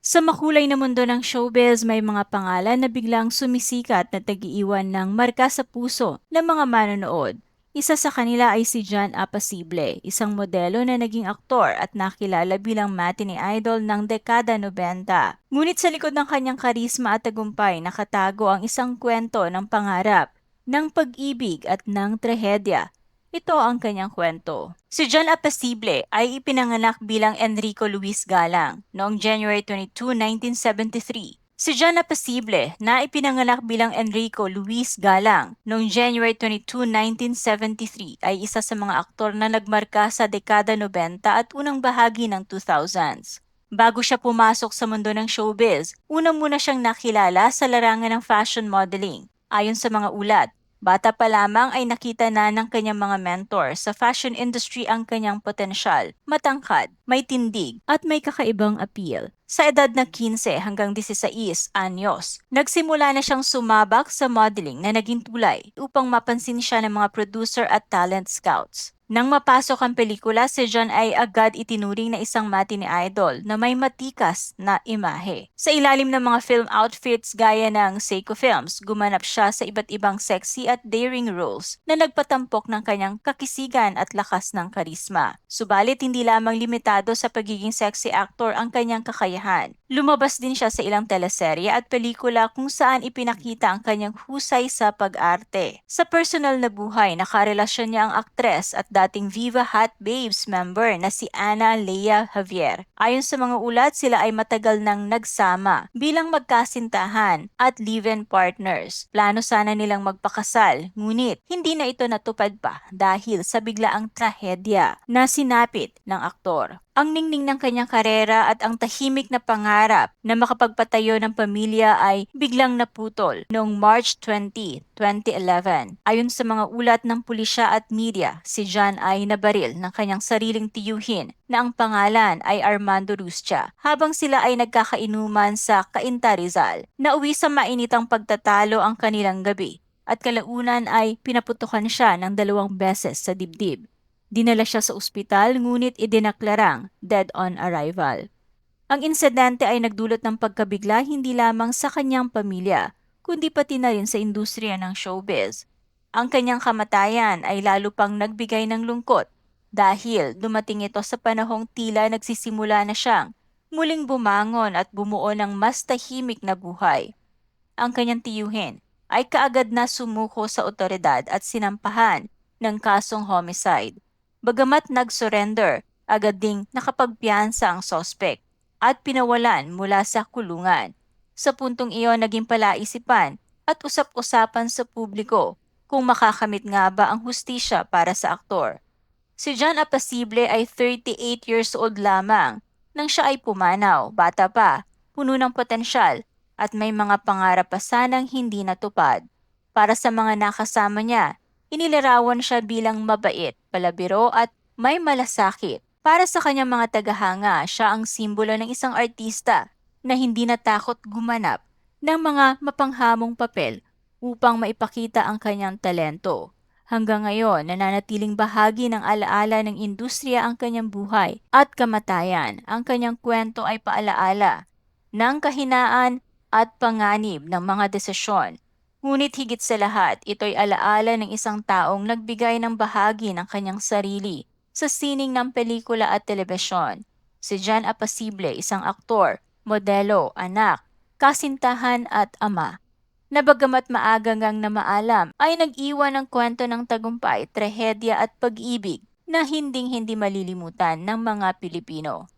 Sa makulay na mundo ng showbiz, may mga pangalan na biglang sumisikat na tagiiwan ng marka sa puso ng mga manonood. Isa sa kanila ay si John Apasible, isang modelo na naging aktor at nakilala bilang matinee idol ng dekada 90. Ngunit sa likod ng kanyang karisma at tagumpay, nakatago ang isang kwento ng pangarap, ng pag-ibig at ng trahedya ito ang kanyang kwento. Si John Apasible ay ipinanganak bilang Enrico Luis Galang noong January 22, 1973. Si John Apasible na ipinanganak bilang Enrico Luis Galang noong January 22, 1973 ay isa sa mga aktor na nagmarka sa dekada 90 at unang bahagi ng 2000s. Bago siya pumasok sa mundo ng showbiz, una muna siyang nakilala sa larangan ng fashion modeling. Ayon sa mga ulat, Bata pa lamang ay nakita na ng kanyang mga mentor. Sa fashion industry ang kanyang potensyal, matangkad, may tindig, at may kakaibang appeal. Sa edad na 15 hanggang 16 anyos, nagsimula na siyang sumabak sa modeling na naging tulay upang mapansin siya ng mga producer at talent scouts. Nang mapasok ang pelikula, si John ay agad itinuring na isang matinee idol na may matikas na imahe. Sa ilalim ng mga film outfits gaya ng Seiko Films, gumanap siya sa iba't ibang sexy at daring roles na nagpatampok ng kanyang kakisigan at lakas ng karisma. Subalit hindi lamang limitado sa pagiging sexy actor ang kanyang kakayahan. Lumabas din siya sa ilang teleserye at pelikula kung saan ipinakita ang kanyang husay sa pag-arte. Sa personal na buhay, nakarelasyon niya ang aktres at dating Viva Hot Babes member na si Ana Lea Javier. Ayon sa mga ulat, sila ay matagal nang nagsama bilang magkasintahan at live-in partners. Plano sana nilang magpakasal, ngunit hindi na ito natupad pa dahil sa biglaang trahedya na sinapit ng aktor ang ningning ng kanyang karera at ang tahimik na pangarap na makapagpatayo ng pamilya ay biglang naputol noong March 20, 2011. Ayon sa mga ulat ng pulisya at media, si John ay nabaril ng kanyang sariling tiyuhin na ang pangalan ay Armando Rustia habang sila ay nagkakainuman sa Cainta Rizal. Nauwi sa mainitang pagtatalo ang kanilang gabi at kalaunan ay pinaputukan siya ng dalawang beses sa dibdib. Dinala siya sa ospital ngunit idinaklarang dead on arrival. Ang insidente ay nagdulot ng pagkabigla hindi lamang sa kanyang pamilya, kundi pati na rin sa industriya ng showbiz. Ang kanyang kamatayan ay lalo pang nagbigay ng lungkot dahil dumating ito sa panahong tila nagsisimula na siyang muling bumangon at bumuo ng mas tahimik na buhay. Ang kanyang tiyuhin ay kaagad na sumuko sa otoridad at sinampahan ng kasong homicide. Bagamat nag-surrender, agad ding nakapagpiyansa ang sospek at pinawalan mula sa kulungan. Sa puntong iyon naging palaisipan at usap-usapan sa publiko kung makakamit nga ba ang hustisya para sa aktor. Si John Apasible ay 38 years old lamang nang siya ay pumanaw, bata pa, puno ng potensyal at may mga pangarap pa sanang hindi natupad. Para sa mga nakasama niya, Inilarawan siya bilang mabait, palabiro at may malasakit. Para sa kanyang mga tagahanga, siya ang simbolo ng isang artista na hindi natakot gumanap ng mga mapanghamong papel upang maipakita ang kanyang talento. Hanggang ngayon, nananatiling bahagi ng alaala ng industriya ang kanyang buhay at kamatayan. Ang kanyang kwento ay paalaala ng kahinaan at panganib ng mga desisyon Ngunit higit sa lahat, ito'y alaala ng isang taong nagbigay ng bahagi ng kanyang sarili sa sining ng pelikula at telebisyon. Si John Apasible, isang aktor, modelo, anak, kasintahan at ama. Na bagamat maaga ngang na maalam, ay nag-iwan ng kwento ng tagumpay, trahedya at pag-ibig na hinding-hindi malilimutan ng mga Pilipino.